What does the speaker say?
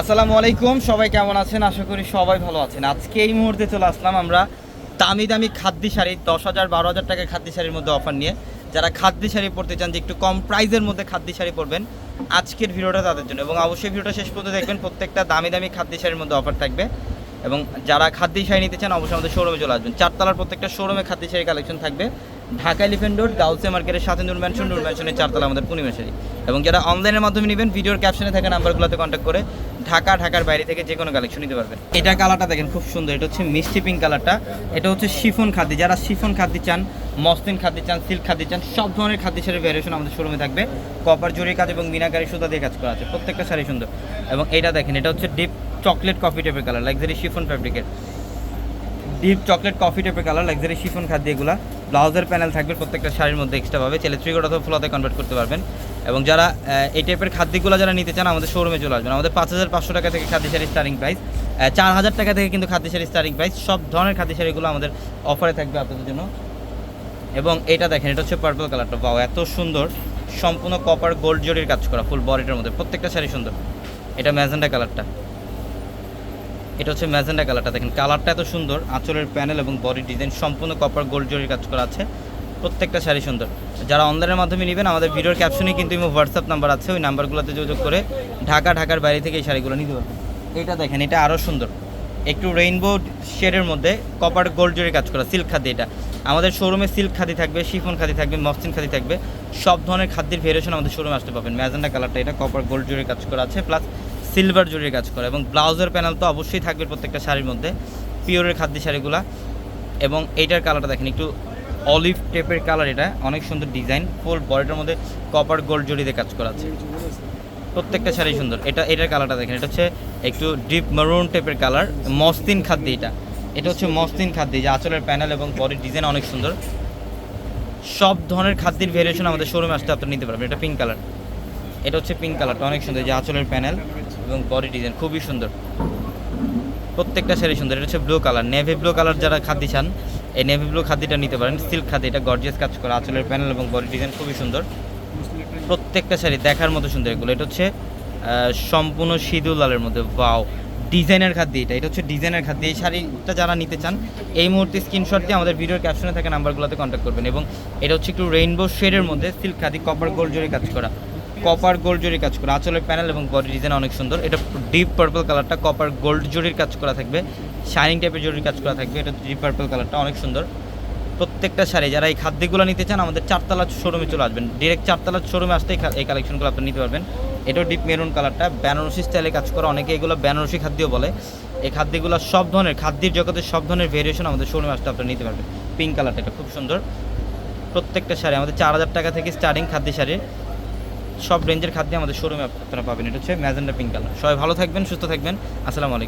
আসসালামু আলাইকুম, সবাই কেমন আছেন? আশা করি সবাই ভালো আছেন। আজকে এই মুহূর্তে চলে আসলাম আমরা দামি দামি খাদ্যি শাড়ি, দশ হাজার বারো হাজার টাকার খাদ্যি শাড়ির মধ্যে অফার নিয়ে। যারা খাদ্যি শাড়ি পরতে চান যে একটু কম প্রাইজের মধ্যে খাদ্যি শাড়ি পরবেন, আজকের ভিডিওটা তাদের জন্য। এবং অবশ্যই ভিডিওটা শেষ পর্যন্ত দেখবেন, প্রত্যেকটা দামি দামি খাদ্যি শাড়ির মধ্যে অফার থাকবে। এবং যারা খাদ্যি শাড়ি নিতে চান, অবশ্যই আমাদের শোরুমে চলে আসবেন। চারতলার প্রত্যেকটা শোরুমে খাদ্যি শাড়ি কালেকশন থাকবে। ঢাকা এলিফেন্ট রোড গাউসে মার্কেটের সাথে নূর ম্যানশন নূর ম্যানশনের চারতলা আমাদের পূর্ণিমা শাড়ি। এবং যারা অনলাইনের মাধ্যমে নেবেন, ভিডিওর ক্যাপশনে থাকা নাম্বারগুলোতে কন্ট্যাক্ট করে ঢাকা, ঢাকার বাইরে থেকে যে কোনো কালেকশন নিতে পারবেন। এটা কালারটা দেখেন, খুব সুন্দর। এটা হচ্ছে মিষ্টি পিঙ্ক কালারটা এটা হচ্ছে শিফন খাদ্য। যারা শিফন খাদ্য চান, মসলিন খাদ্য চান, সিল্ক খাদ্য চান, সব ধরনের খাদ্য শাড়ির ভ্যারিয়েশন আমাদের শোরুমে থাকবে। কপার জরি কাজ এবং মিনাকারি সুতা দিয়ে কাজ করা আছে। প্রত্যেকটা শাড়ি সুন্দর। এবং এটা দেখেন, এটা হচ্ছে ডিপ চকলেট কফি টাইপের কালার লাক্সারি শিফন ফ্যাব্রিকের ডিপ চকলেট কফি টাইপের কালার লাক্সারি শিফন খাদ্য এগুলা। ব্লাউজের প্যানেল থাকবে প্রত্যেকটা শাড়ির মধ্যে এক্সট্রা পাবে ছেলে থ্রি অথবা ফ্লোতে কনভার্ট করতে পারবেন। এবং যারা এই টাইপের খাদ্যগুলো যারা নিতে চান, আমাদের শোরুমে চলে আসবেন। আমাদের পাঁচ হাজার পাঁচশো টাকা থেকে খাদ্য শাড়ির স্টার্টিং প্রাইস চার হাজার টাকা থেকে কিন্তু খাদ্য শাড়ির স্টার্টিং প্রাইস সব ধরনের খাদ্য শাড়িগুলো আমাদের অফারে থাকবে আপনাদের জন্য। এবং এটা দেখেন, এটা হচ্ছে পার্পল কালারটা পাও এত সুন্দর। সম্পূর্ণ কপার গোল্ড জরির কাজ করা ফুল বডিটার মধ্যে। প্রত্যেকটা শাড়ি সুন্দর। এটা ম্যাজেন্ডা কালারটা এটা হচ্ছে ম্যাজেন্ডা কালারটা। দেখেন, কালারটা এত সুন্দর, আঁচলের প্যানেল এবং বডি ডিজাইন সম্পূর্ণ কপার গোল্ড জরির কাজ করা আছে। প্রত্যেকটা শাড়ি সুন্দর। যারা অনলাইনের মাধ্যমে নেবেন, আমাদের ভিডিওর ক্যাপশনে কিন্তু হোয়াটসঅ্যাপ নাম্বার আছে, ওই নাম্বারগুলোতে যোগাযোগ করে ঢাকা, ঢাকার বাইরে থেকে এই শাড়িগুলো নিতে পারবেন। এটা দেখেন, এটা আরও সুন্দর। একটু রেইনবো শেডের মধ্যে কপার গোল্ড জরির কাজ করা সিল্ক খাদি এটা। আমাদের শোরুমে সিল্ক খাদি থাকবে শিফন খাদি থাকবে মসলিন খাদি থাকবে। সব ধরনের খাদ্যের ভেরিয়েশন আমাদের শোরুমে আসতে পাবেন ম্যাজেন্ডা কালারটা, এটা কপার গোল্ড জরির কাজ করা আছে প্লাস সিলভার জরির কাজ করা এবং ব্লাউজের প্যানেল তো অবশ্যই থাকবে প্রত্যেকটা শাড়ির মধ্যে, পিওরের খাদ্য শাড়িগুলা। এবং এইটার কালারটা দেখেন, একটু অলিভ টেপের কালার এটা, অনেক সুন্দর ডিজাইন ফুল বডিটার মধ্যে কপার গোল্ড জরিতে কাজ করা আছে। প্রত্যেকটা শাড়ি সুন্দর। এটা, এটার কালারটা দেখেন, এটা হচ্ছে একটু ডিপ মারুন টাইপের কালার মস্তিন খাদ্য এটা। এটা হচ্ছে মস্তিন খাদ্য, যে আঁচলের প্যানেল এবং বডির ডিজাইন অনেক সুন্দর। সব ধরনের খাদ্যের ভেরিয়েশন আমাদের শোরুমে আসতে আপনি নিতে পারবেন, এটা পিঙ্ক কালার এটা হচ্ছে পিঙ্ক কালারটা অনেক সুন্দর যে আঁচলের প্যানেল। এবং বডি ডিজাইন খুবই সুন্দর। প্রত্যেকটা শাড়ি সুন্দর। এটা হচ্ছে blue colour navy blue colour যারা খাদ্য চান, এই নেভি ব্লু খাদ্যটা নিতে পারেন। সিল্ক খাদি, এটা গর্জিয়াস কাজ করা আঁচলের প্যানেল এবং বডি ডিজাইন খুবই সুন্দর। প্রত্যেকটা শাড়ি দেখার মতো সুন্দর এগুলো। এটা হচ্ছে সম্পূর্ণ সিঁদুর লালের মধ্যে। বাও ডিজাইনের খাদ্য এটা। এটা হচ্ছে ডিজাইনের খাদ্য। এই শাড়িটা যারা নিতে চান, এই মুহূর্তে স্ক্রিনশট দিয়ে আমাদের ভিডিওর ক্যাপশনে থাকা নাম্বারগুলোতে কন্ট্যাক্ট করবেন এবং এটা হচ্ছে একটু রেইনবো শেডের মধ্যে সিল্ক খাদি কপার গোল্ড জরি কাজ করা। কপার গোল্ড জরি কাজ করা। আঁচলের প্যানেল এবং বডি ডিজাইন অনেক সুন্দর। এটা ডিপ পার্পল কালারটা কপার গোল্ড জরির কাজ করা থাকবে। শাইনিং টাইপের জরির কাজ করা থাকবে। এটা ডিপ পার্পল কালারটা অনেক সুন্দর। প্রত্যেকটা শাড়ি, যারা এই খাদ্যগুলো নিতে চান, আমাদের চারতলা শোরুমে চলে আসবেন। ডিরেক্ট চারতলা শোরুমে আসতে এই কালেকশনগুলো আপনি নিতে পারবেন। এটাও ডিপ মেরুন কালারটা বেনারসি স্টাইলে কাজ করা। অনেকে এগুলো বেনারসি খাদ্য বলে। এই খাদ্যগুলো সব ধরনের, খাদ্যের জগতের সব ধরনের ভেরিয়েশন আমাদের শোরুমে আসতে আপনি নিতে পারবেন। পিঙ্ক কালারটা এটা খুব সুন্দর। প্রত্যেকটা শাড়ি, আমাদের চার হাজার টাকা থেকে স্টার্টিং খাদ্য শাড়ি সব রেঞ্জের খাদ্য আমাদের শোরুমে আপনারা পাবেন। এটা হচ্ছে ম্যাজেন্ডা পিঙ্ক কালার সবাই ভালো থাকবেন, সুস্থ থাকবেন। আসসালামু আলাইকুম।